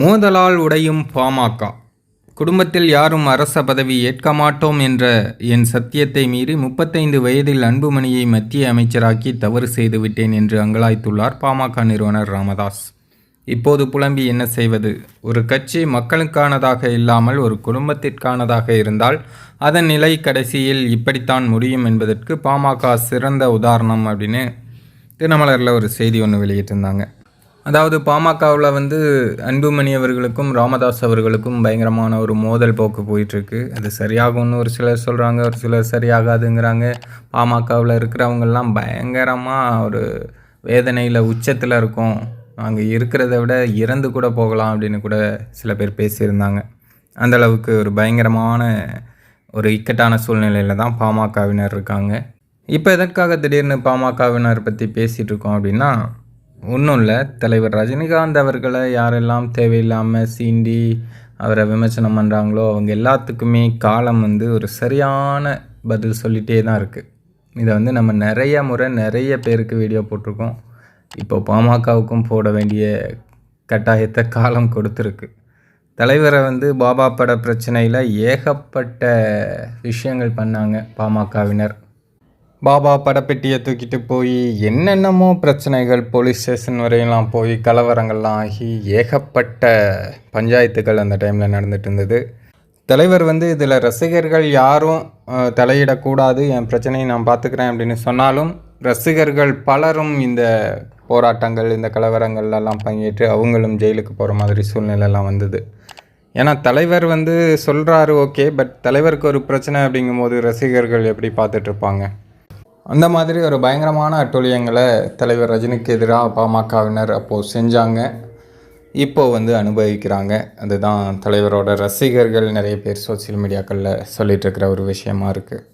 மோதலால் உடையும் பாமக. குடும்பத்தில் யாரும் அரச பதவி ஏற்க மாட்டோம் என்ற என் சத்தியத்தை மீறி முப்பத்தைந்து வயதில் அன்புமணியை மத்திய அமைச்சராக்கி தவறு செய்துவிட்டேன் என்று அங்கலாய்த்துள்ளார் பாமக நிறுவனர் ராமதாஸ். இப்போது புலம்பி என்ன செய்வது? ஒரு கட்சி மக்களுக்கானதாக இல்லாமல் ஒரு குடும்பத்திற்கானதாக இருந்தால் அதன் நிலை கடைசியில் இப்படித்தான் முடியும் என்பதற்கு பாமக சிறந்த உதாரணம் அப்படின்னு தினமலரில் ஒரு செய்தி ஒன்று வெளியிட்டிருந்தாங்க. அதாவது பாமகவில் வந்து அன்புமணி அவர்களுக்கும் ராமதாஸ் அவர்களுக்கும் பயங்கரமான ஒரு மோதல் போக்கு போயிட்டுருக்கு. அது சரியாகும்னு ஒரு சிலர் சொல்கிறாங்க ஒரு சிலர் சரியாகாதுங்கிறாங்க. பாமகவில் இருக்கிறவங்கெல்லாம் பயங்கரமாக ஒரு வேதனையில் உச்சத்தில் இருக்கும். அங்கே இருக்கிறத விட இறந்து கூட போகலாம் அப்படின்னு கூட சில பேர் பேசியிருந்தாங்க. அந்த அளவுக்கு ஒரு பயங்கரமான ஒரு இக்கட்டான சூழ்நிலையில் தான் பாமகவினர் இருக்காங்க. இப்போ எதற்காக திடீர்னு பாமகவினர் பற்றி பேசிகிட்டு இருக்கோம் அப்படின்னா ஒன்றும் இல்லை. தலைவர் ரஜினிகாந்த் அவர்களை யாரெல்லாம் தேவையில்லாமல் சீண்டி அவரை விமர்சனம் பண்ணுறாங்களோ அவங்க எல்லாத்துக்குமே காலம் வந்து ஒரு சரியான பதில் சொல்லிகிட்டே தான் இருக்குது இதை வந்து நம்ம நிறைய முறை நிறைய பேருக்கு வீடியோ போட்டிருக்கோம். இப்போ பாமகவுக்கும் போட வேண்டிய கட்டாயத்தை காலம் கொடுத்துருக்கு. தலைவரை வந்து பாபா பட பிரச்சனையில் ஏகப்பட்ட விஷயங்கள் பண்ணாங்க பாமகவினர். பாபா படப்பெட்டியை தூக்கிட்டு போய் என்னென்னமோ பிரச்சனைகள் போலீஸ் ஸ்டேஷன் வரையெல்லாம் போய் கலவரங்கள்லாம் ஆகி ஏகப்பட்ட பஞ்சாயத்துகள் அந்த டைமில் நடந்துட்டு இருந்தது. தலைவர் வந்து இதில் ரசிகர்கள் யாரும் தலையிடக்கூடாது என் பிரச்சனையை நான் பார்த்துக்கிறேன் அப்படின்னு சொன்னாலும் ரசிகர்கள் பலரும் இந்த போராட்டங்கள் இந்த கலவரங்கள்லாம் பங்கேற்று அவங்களும் ஜெயிலுக்கு போகிற மாதிரி சூழ்நிலைலாம் வந்தது. ஏன்னா தலைவர் வந்து சொல்கிறாரு ஓகே பட் தலைவருக்கு ஒரு பிரச்சனை அப்படிங்கும்போது ரசிகர்கள் எப்படி பார்த்துட்ருப்பாங்க அந்த மாதிரி ஒரு பயங்கரமான அட்டூழியங்களை தலைவர் ரஜினிக்கு எதிராக பாமகவினர் அப்போது செஞ்சாங்க. இப்போ வந்து அனுபவிக்கிறாங்க. அதுதான் தலைவரோட ரசிகர்கள் நிறைய பேர் சோஷியல் மீடியாக்களில் சொல்லிகிட்ருக்கிற ஒரு விஷயமா இருக்குது